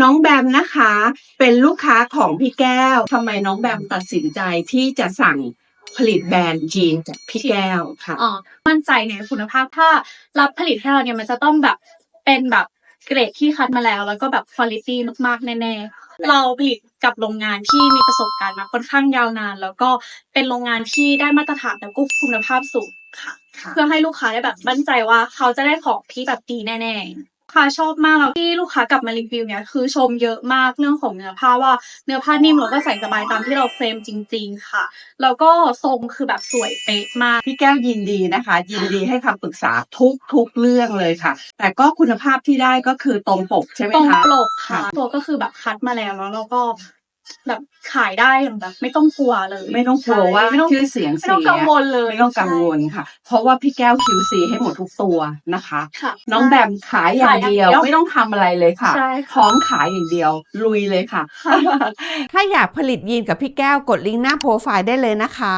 น้องแบมนะคะ เป็นลูกค้าของพี่แก้วทำไมน้องแบมตัดสินใจที่จะสั่งผลิตแบรนด์จีนจากพี่แก้วค่ะ อ๋อมั่นใจในคุณภาพถ้ารับผลิตให้เราเนี่ยมันจะต้องแบบเป็นแบบเกรดที่คัดมาแล้ว แล้วก็แบบคุณภาพมากๆ แน่ๆ เราผลิตกับโรงงานที่มีประสบการณ์มาค่อนข้างยาวนาน แล้วก็เป็นโรงงานที่ได้มาตรฐานแล้วก็คุณภาพสูงค่ะค่ะเพื่อให้ลูกค้าได้แบบมั่นใจว่าเขาจะได้ของที่แบบดีแน่ๆลูก ค้าชอบมากแล้วที่ลูกค้ากลับมารีวิวเนี่ยคือชมเยอะมากเรื่องของเนื้อผ้าว่าเนื้อผ้านิ่มแล้วก็ใส่สบายตามที่เราเคลมจริง ๆ ค่ะ แล้วก็ทรงคือแบบสวยเป๊ะมาก พี่แก้วยินดีนะคะ ยินดีให้คำปรึกษาทุกทุกๆเรื่องเลยค่ะ แต่ก็คุณภาพที่ได้ก็คือตรงปกใช่ไหมตรงคะปกค่ะค่ะ ตัวก็คือแบบคัดมาแล้วแล้วเราก็ แบบขายได้อย่างแบบ ไม่ต้องกลัวเลยไม่ต้องกลัวว่าไม่ต้องชื่อเสียงไม่เสีต้องกังวยลเลยไม่ต้องกังวลค่ะ เพราะว่าพี่แก้ว QC ให้หมดทุกตัวนะคะ ค่ะ น้องแบมขายอย่างเดียว ขายอย่างเดียว ไม่ต้องทำอะไรเลยค่ะ ใช่พร้อมขายอย่างเดียว ลุยเลยค่ะ ถ้าอยากผลิตยีนกับพี่แก้วกดลิงก์หน้าโปรไฟล์ได้เลยนะคะ